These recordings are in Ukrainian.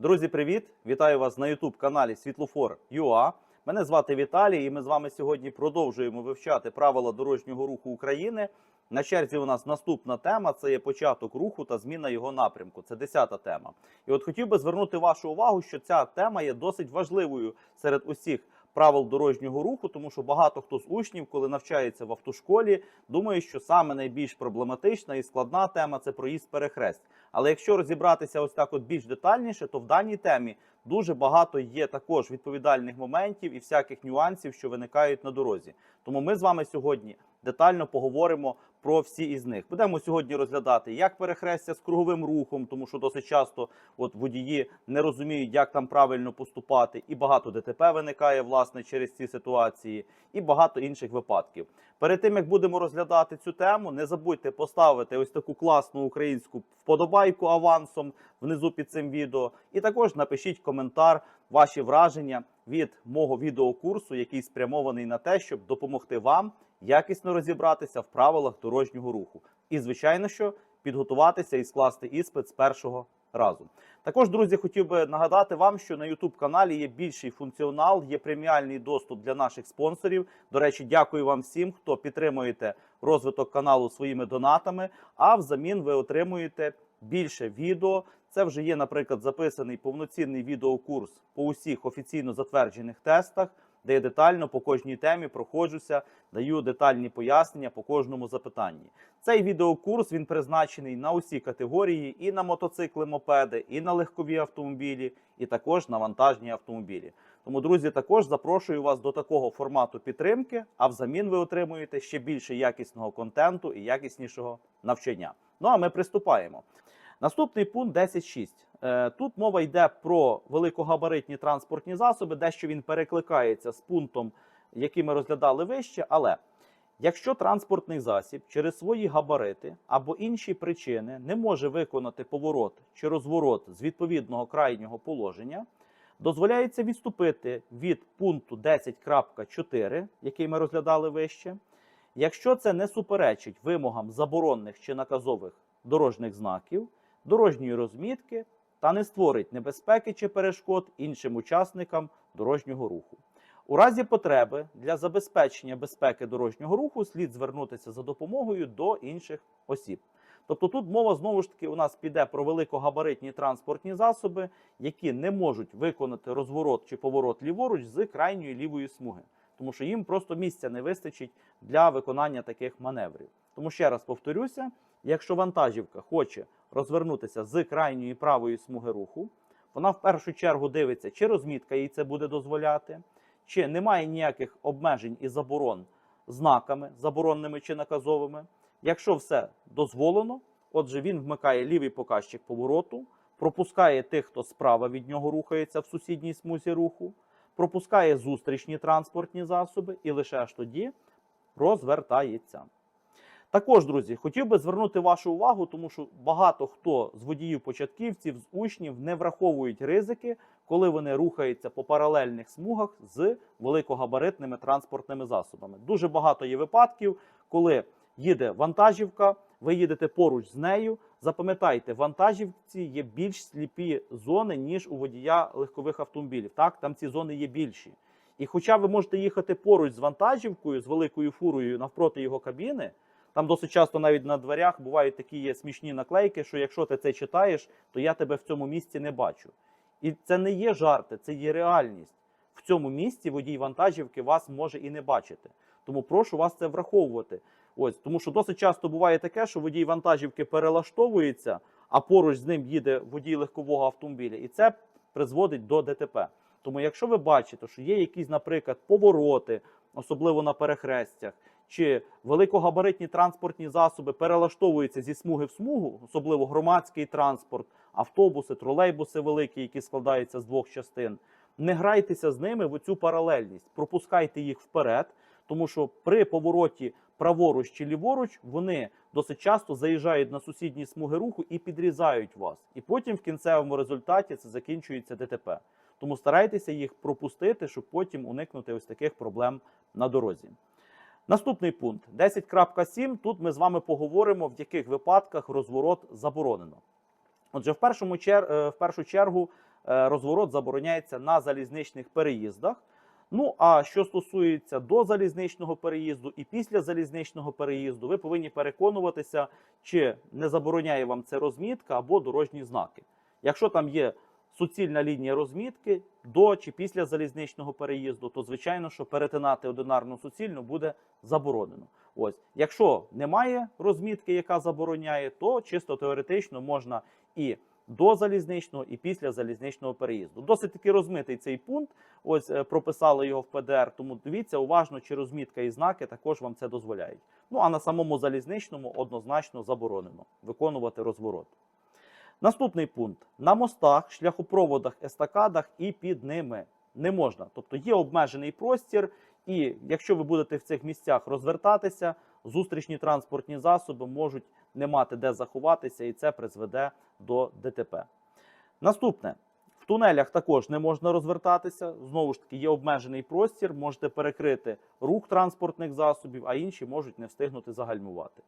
Друзі, привіт! Вітаю вас на youtube каналі Світлофор.ua. Мене звати Віталій, і ми з вами сьогодні продовжуємо вивчати правила дорожнього руху України. На черзі у нас наступна тема це є початок руху та зміна його напрямку. Це 10-та тема. І от хотів би звернути вашу увагу, що ця тема є досить важливою серед усіх правил дорожнього руху, тому що багато хто з учнів, коли навчається в автошколі, думає, що саме найбільш проблематична і складна тема це проїзд перехрест. Але якщо розібратися ось так, от більш детальніше, то в даній темі дуже багато є також відповідальних моментів і всяких нюансів, що виникають на дорозі. Тому ми з вами сьогодні детально поговоримо про всі із них. Будемо сьогодні розглядати як перехрестя з круговим рухом, тому що досить часто от водії не розуміють, як там правильно поступати, і багато ДТП виникає власне через ці ситуації, і багато інших випадків. Перед тим як будемо розглядати цю тему, не забудьте поставити ось таку класну українську вподобайку авансом внизу під цим відео. І також напишіть коментар, ваші враження від мого відеокурсу, який спрямований на те, щоб допомогти вам якісно розібратися в правилах дорожнього руху. І, звичайно, що підготуватися і скласти іспит з першого разу. Також, друзі, хотів би нагадати вам, що на youtube каналі є більший функціонал, є преміальний доступ для наших спонсорів. До речі, дякую вам всім, хто підтримуєте розвиток каналу своїми донатами. А взамін ви отримуєте більше відео. Це вже є, наприклад, записаний повноцінний відеокурс по усіх офіційно затверджених тестах, де я детально по кожній темі проходжуся, даю детальні пояснення по кожному запитанні. Цей відеокурс він призначений на усі категорії: і на мотоцикли, мопеди, і на легкові автомобілі, і також на вантажні автомобілі. Тому, друзі, також запрошую вас до такого формату підтримки, а взамін ви отримуєте ще більше якісного контенту і якіснішого навчання. Ну а ми приступаємо. Наступний пункт 10.6. Е, Тут мова йде про великогабаритні транспортні засоби, дещо він перекликається з пунктом, який ми розглядали вище. Але якщо транспортний засіб через свої габарити або інші причини не може виконати поворот чи розворот з відповідного крайнього положення, дозволяється відступити від пункту 10.4, який ми розглядали вище, якщо це не суперечить вимогам заборонних чи наказових дорожніх знаків, дорожньої розмітки та не створить небезпеки чи перешкод іншим учасникам дорожнього руху. У разі потреби для забезпечення безпеки дорожнього руху слід звернутися за допомогою до інших осіб. Тобто тут мова знову ж таки у нас піде про великогабаритні транспортні засоби, які не можуть виконати розворот чи поворот ліворуч з крайньої лівої смуги, тому що їм просто місця не вистачить для виконання таких маневрів. Тому ще раз повторюся: якщо вантажівка хоче розвернутися з крайньої правої смуги руху, вона в першу чергу дивиться, чи розмітка їй це буде дозволяти, чи немає ніяких обмежень і заборон знаками, заборонними чи наказовими. Якщо все дозволено, отже, він вмикає лівий показчик повороту, пропускає тих, хто справа від нього рухається в сусідній смузі руху, пропускає зустрічні транспортні засоби і лише аж тоді розвертається. Також, друзі, хотів би звернути вашу увагу, тому що багато хто з водіїв-початківців, з учнів не враховують ризики, коли вони рухаються по паралельних смугах з великогабаритними транспортними засобами. Дуже багато є випадків, коли їде вантажівка, ви їдете поруч з нею. Запам'ятайте, в вантажівці є більш сліпі зони, ніж у водія легкових автомобілів. Так, там ці зони є більші. І хоча ви можете їхати поруч з вантажівкою, з великою фурою навпроти його кабіни, там досить часто навіть на дверях бувають такі смішні наклейки, що якщо ти це читаєш, то я тебе в цьому місці не бачу. І це не є жарти, це є реальність. В цьому місці водій вантажівки вас може і не бачити. Тому прошу вас це враховувати. Ось тому, що досить часто буває таке, що водій вантажівки перелаштовується, а поруч з ним їде водій легкового автомобіля, і це призводить до ДТП. Тому, якщо ви бачите, що є якісь, наприклад, повороти, особливо на перехрестях, чи великогабаритні транспортні засоби перелаштовуються зі смуги в смугу, особливо громадський транспорт, автобуси, тролейбуси великі, які складаються з двох частин. Не грайтеся з ними в оцю паралельність, пропускайте їх вперед, тому що при повороті праворуч чи ліворуч вони досить часто заїжджають на сусідні смуги руху і підрізають вас. І потім в кінцевому результаті це закінчується ДТП. Тому старайтеся їх пропустити, щоб потім уникнути ось таких проблем на дорозі. Наступний пункт 10.7. Тут ми з вами поговоримо, в яких випадках розворот заборонено. Отже, в, чер... е, в першу чергу е, розворот забороняється на залізничних переїздах. Ну а що стосується до залізничного переїзду і після залізничного переїзду, ви повинні переконуватися, чи не забороняє вам це розмітка або дорожні знаки. Якщо там є суцільна лінія розмітки до чи після залізничного переїзду, то звичайно, що перетинати одинарну суцільну буде заборонено. Ось, якщо немає розмітки, яка забороняє, то чисто теоретично можна і до залізничного, і після залізничного переїзду. Досить таки розмитий цей пункт. Ось е, прописали його в ПДР. Тому дивіться уважно, чи розмітка і знаки також вам це дозволяють. Ну а на самому залізничному однозначно заборонено виконувати розворот. Наступний пункт: на мостах, шляхопроводах, естакадах і під ними не можна. Тобто є обмежений простір, і якщо ви будете в цих місцях розвертатися, зустрічні транспортні засоби можуть не мати де заховатися, і це призведе до ДТП. Наступне. В тунелях також не можна розвертатися. Знову ж таки, є обмежений простір, можете перекрити рух транспортних засобів, а інші можуть не встигнути загальмувати.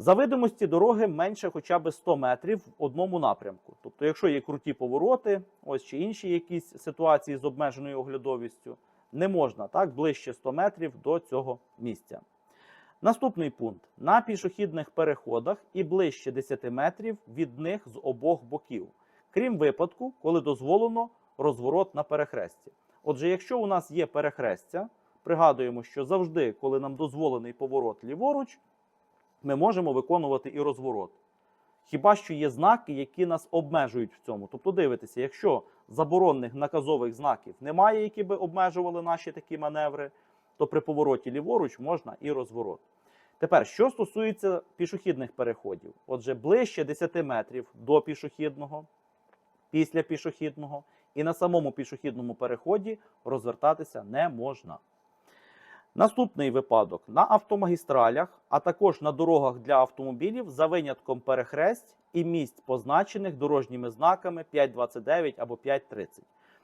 За видимості дороги менше хоча б 100 метрів в одному напрямку. Тобто, якщо є круті повороти, ось чи інші якісь ситуації з обмеженою оглядовістю, не можна так ближче 100 метрів до цього місця. Наступний пункт: на пішохідних переходах і ближче 10 метрів від них з обох боків, крім випадку, коли дозволено розворот на перехресті. Отже, якщо у нас є перехрестя, пригадуємо, що завжди, коли нам дозволений поворот ліворуч, ми можемо виконувати і розворот. Хіба що є знаки, які нас обмежують в цьому. Тобто, дивитеся, якщо заборонних наказових знаків немає, які би обмежували наші такі маневри, то при повороті ліворуч можна і розворот. Тепер, що стосується пішохідних переходів, отже, ближче 10 метрів до пішохідного, після пішохідного і на самому пішохідному переході розвертатися не можна. Наступний випадок на автомагістралях, а також на дорогах для автомобілів за винятком перехресть і місць, позначених дорожніми знаками 5.29 або 5.30.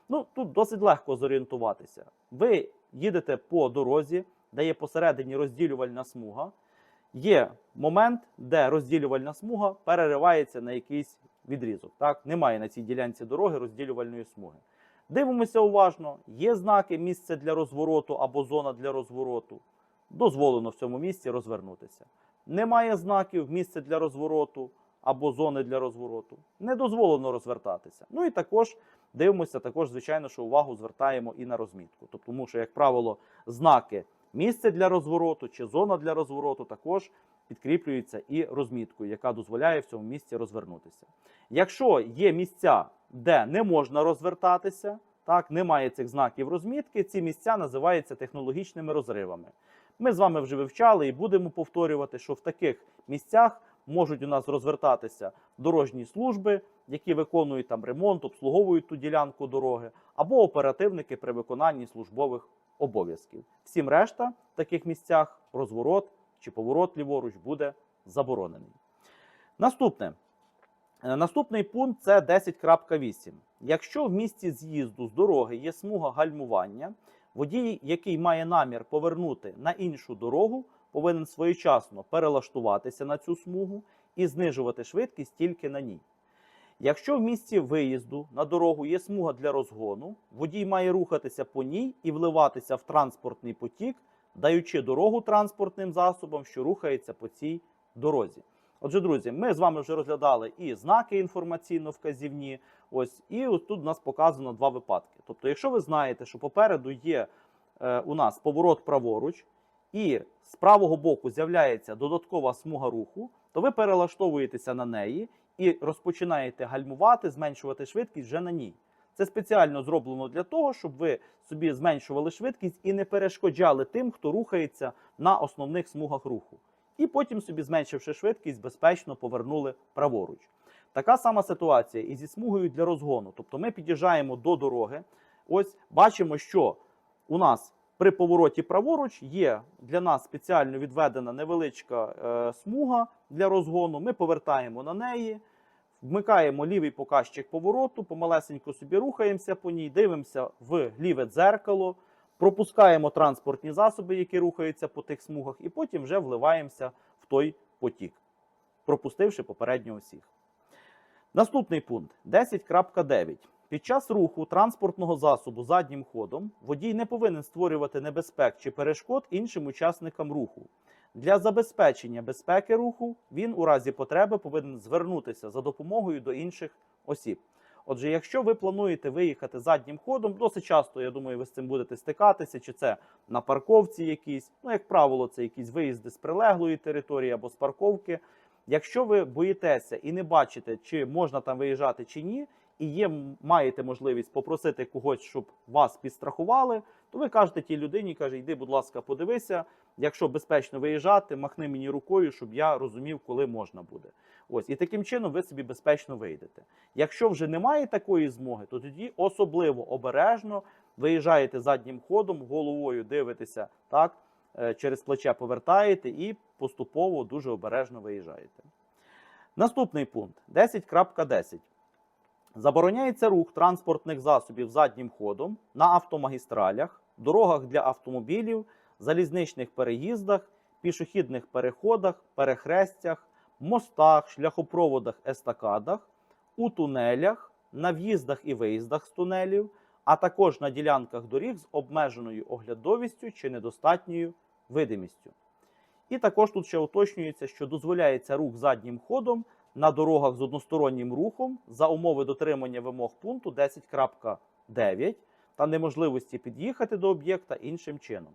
Ну тут досить легко зорієнтуватися. Ви їдете по дорозі, де є посередині розділювальна смуга. Є момент, де розділювальна смуга переривається на якийсь відрізок. Так, немає на цій ділянці дороги розділювальної смуги. Дивимося уважно, є знаки місце для розвороту або зона для розвороту. Дозволено в цьому місці розвернутися. Немає знаків місце для розвороту або зони для розвороту. Не дозволено розвертатися. Ну і також дивимося, також, звичайно, що увагу звертаємо і на розмітку. Тобто, тому що, як правило, знаки місце для розвороту чи зона для розвороту також підкріплюються і розміткою, яка дозволяє в цьому місці розвернутися. Якщо є місця, де не можна розвертатися, так, немає цих знаків розмітки, ці місця називаються технологічними розривами. Ми з вами вже вивчали і будемо повторювати, що в таких місцях можуть у нас розвертатися дорожні служби, які виконують там ремонт, обслуговують ту ділянку дороги, або оперативники при виконанні службових обов'язків. Всім решта в таких місцях розворот чи поворот ліворуч буде заборонений. Наступне. Е, Наступний пункт це 10.8. Якщо в місці з'їзду з дороги є смуга гальмування, водій, який має намір повернути на іншу дорогу, повинен своєчасно перелаштуватися на цю смугу і знижувати швидкість тільки на ній. Якщо в місці виїзду на дорогу є смуга для розгону, водій має рухатися по ній і вливатися в транспортний потік, даючи дорогу транспортним засобам, що рухається по цій дорозі. Отже, друзі, ми з вами вже розглядали і знаки інформаційно-вказівні. Ось, і ось тут у нас показано два випадки. Тобто, якщо ви знаєте, що попереду є е, у нас поворот праворуч, і з правого боку з'являється додаткова смуга руху, то ви перелаштовуєтеся на неї і розпочинаєте гальмувати, зменшувати швидкість вже на ній. Це спеціально зроблено для того, щоб ви собі зменшували швидкість і не перешкоджали тим, хто рухається на основних смугах руху. І потім собі, зменшивши швидкість, безпечно повернули праворуч. Така сама ситуація і зі смугою для розгону. Тобто ми під'їжджаємо до дороги. Ось бачимо, що у нас при повороті праворуч є для нас спеціально відведена невеличка е, смуга для розгону. Ми повертаємо на неї, вмикаємо лівий показчик повороту, помалесенько собі рухаємося по ній, дивимося в ліве дзеркало, пропускаємо транспортні засоби, які рухаються по тих смугах, і потім вже вливаємося в той потік, пропустивши попередньо усіх. Наступний пункт 10.9. Під час руху транспортного засобу заднім ходом водій не повинен створювати небезпек чи перешкод іншим учасникам руху. Для забезпечення безпеки руху він у разі потреби повинен звернутися за допомогою до інших осіб. Отже, якщо ви плануєте виїхати заднім ходом, досить часто, я думаю, ви з цим будете стикатися, чи це на парковці якісь, ну, як правило, це якісь виїзди з прилеглої території або з парковки. Якщо ви боїтеся і не бачите, чи можна там виїжджати чи ні, і є, маєте можливість попросити когось, щоб вас підстрахували, то ви кажете тій людині, каже, йди, будь ласка, подивися, якщо безпечно виїжджати, махни мені рукою, щоб я розумів, коли можна буде. Ось і таким чином ви собі безпечно вийдете. Якщо вже немає такої змоги, то тоді особливо обережно виїжджаєте заднім ходом, головою дивитеся так, е, через плече повертаєте і поступово дуже обережно виїжджаєте. Наступний пункт 10.10. Забороняється рух транспортних засобів заднім ходом на автомагістралях, дорогах для автомобілів, залізничних переїздах, пішохідних переходах, перехрестях, мостах, шляхопроводах, естакадах, у тунелях, на в'їздах і виїздах з тунелів, а також на ділянках доріг з обмеженою оглядовістю чи недостатньою видимістю. І також тут ще уточнюється, що дозволяється рух заднім ходом на дорогах з одностороннім рухом за умови дотримання вимог пункту 10.9 та неможливості під'їхати до об'єкта іншим чином.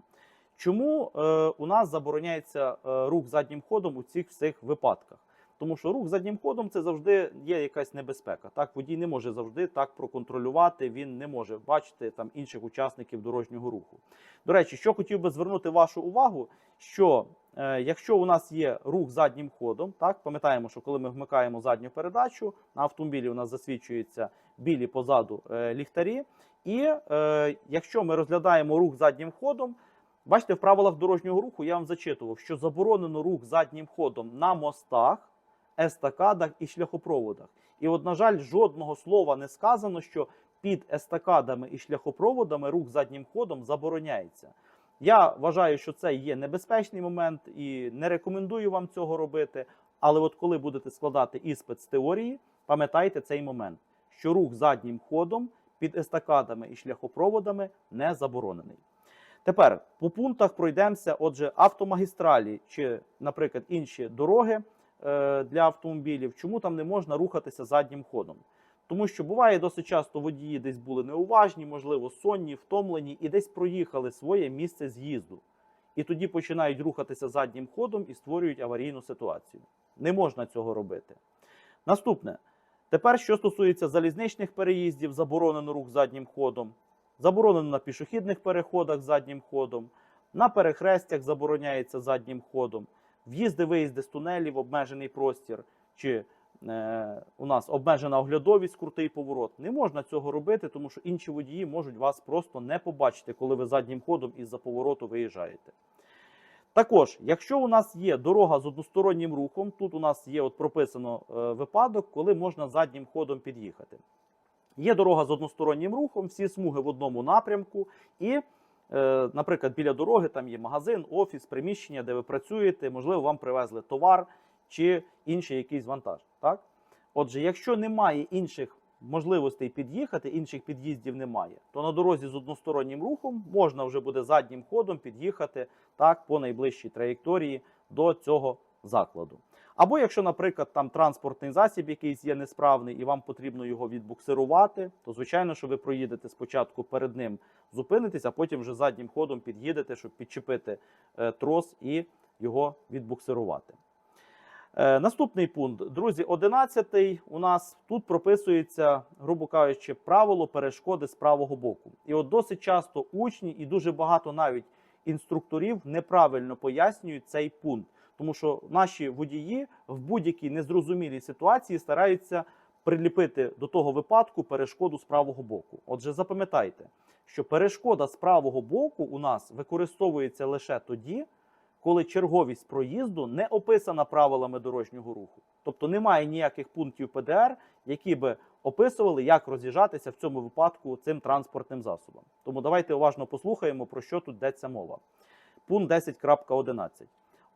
Чому е, у нас забороняється е, рух заднім ходом у цих всіх випадках? Тому що рух заднім ходом це завжди є якась небезпека. Так, водій не може завжди так проконтролювати, він не може бачити там інших учасників дорожнього руху. До речі, що хотів би звернути вашу увагу, що е, якщо у нас є рух заднім ходом, так пам'ятаємо, що коли ми вмикаємо задню передачу, на автомобілі у нас засвічуються білі позаду е, ліхтарі. І е, якщо ми розглядаємо рух заднім ходом, бачите, в правилах дорожнього руху я вам зачитував, що заборонено рух заднім ходом на мостах, естакадах і шляхопроводах. І, от, на жаль, жодного слова не сказано, що під естакадами і шляхопроводами рух заднім ходом забороняється. Я вважаю, що це є небезпечний момент і не рекомендую вам цього робити. Але от коли будете складати іспит з теорії, пам'ятайте цей момент, що рух заднім ходом під естакадами і шляхопроводами не заборонений. Тепер по пунктах пройдемося. Отже, автомагістралі чи, наприклад, інші дороги для автомобілів, чому там не можна рухатися заднім ходом? Тому що буває досить часто водії десь були неуважні, можливо, сонні, втомлені і десь проїхали своє місце з'їзду. І тоді починають рухатися заднім ходом і створюють аварійну ситуацію. Не можна цього робити. Наступне. Тепер, що стосується залізничних переїздів, заборонено рух заднім ходом, заборонено на пішохідних переходах заднім ходом, на перехрестях забороняється заднім ходом, в'їзди, виїзди з тунелів, обмежений простір, чи е, у нас обмежена оглядовість, крутий поворот. Не можна цього робити, тому що інші водії можуть вас просто не побачити, коли ви заднім ходом із-за повороту виїжджаєте. Також, якщо у нас є дорога з одностороннім рухом, тут у нас є от прописано е, випадок, коли можна заднім ходом під'їхати. Є дорога з одностороннім рухом, всі смуги в одному напрямку, і, наприклад, біля дороги там є магазин, офіс, приміщення, де ви працюєте, можливо, вам привезли товар чи інший якийсь вантаж. Так? Отже, якщо немає інших можливостей під'їхати, інших під'їздів немає, то на дорозі з одностороннім рухом можна вже буде заднім ходом під'їхати так по найближчій траєкторії до цього закладу. Або якщо, наприклад, там транспортний засіб якийсь є несправний і вам потрібно його відбуксирувати, то звичайно, що ви проїдете спочатку перед ним зупинитесь, а потім вже заднім ходом під'їдете, щоб підчепити е, трос і його відбуксирувати. Е, наступний пункт, друзі, 11 у нас тут прописується, грубо кажучи, правило перешкоди з правого боку. І от досить часто учні і дуже багато навіть інструкторів неправильно пояснюють цей пункт, тому що наші водії в будь-якій незрозумілій ситуації стараються приліпити до того випадку перешкоду з правого боку. Отже, запам'ятайте, що перешкода з правого боку у нас використовується лише тоді, коли черговість проїзду не описана правилами дорожнього руху. Тобто немає ніяких пунктів ПДР, які би описували, як роз'їжджатися в цьому випадку цим транспортним засобом. Тому давайте уважно послухаємо, про що тут йдеться мова. Пункт 10.11.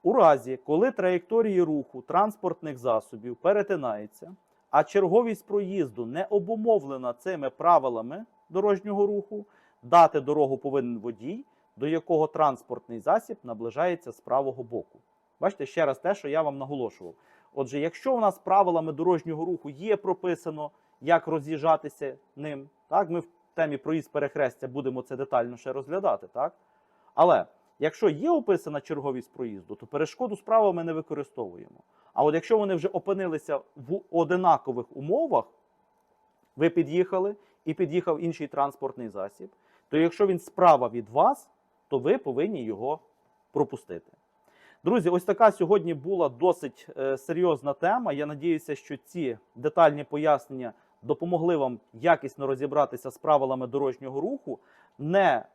У разі, коли траєкторії руху транспортних засобів перетинаються, а черговість проїзду не обумовлена цими правилами дорожнього руху, дати дорогу повинен водій, до якого транспортний засіб наближається з правого боку. Бачите, ще раз те, що я вам наголошував. Отже, якщо у нас правилами дорожнього руху є прописано, як роз'їжджатися ним, так, ми в темі проїзд перехрестя будемо це детально ще розглядати, так? Але якщо є описана черговість проїзду, то перешкоду справа ми не використовуємо. А от якщо вони вже опинилися в одинакових умовах, ви під'їхали і під'їхав інший транспортний засіб, то якщо він справа від вас, то ви повинні його пропустити. Друзі, ось така сьогодні була досить е, серйозна тема. Я надіюся, що ці детальні пояснення допомогли вам якісно розібратися з правилами дорожнього руху. Не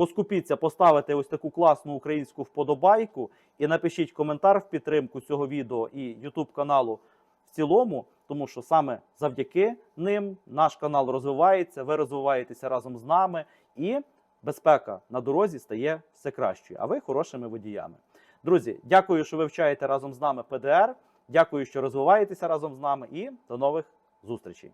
поскупіться поставити ось таку класну українську вподобайку і напишіть коментар в підтримку цього відео і YouTube каналу в цілому, тому що саме завдяки ним наш канал розвивається, ви розвиваєтеся разом з нами, і безпека на дорозі стає все кращою. А ви хорошими водіями. Друзі, дякую, що ви вивчаєте разом з нами ПДР. Дякую, що розвиваєтеся разом з нами, і до нових зустрічей.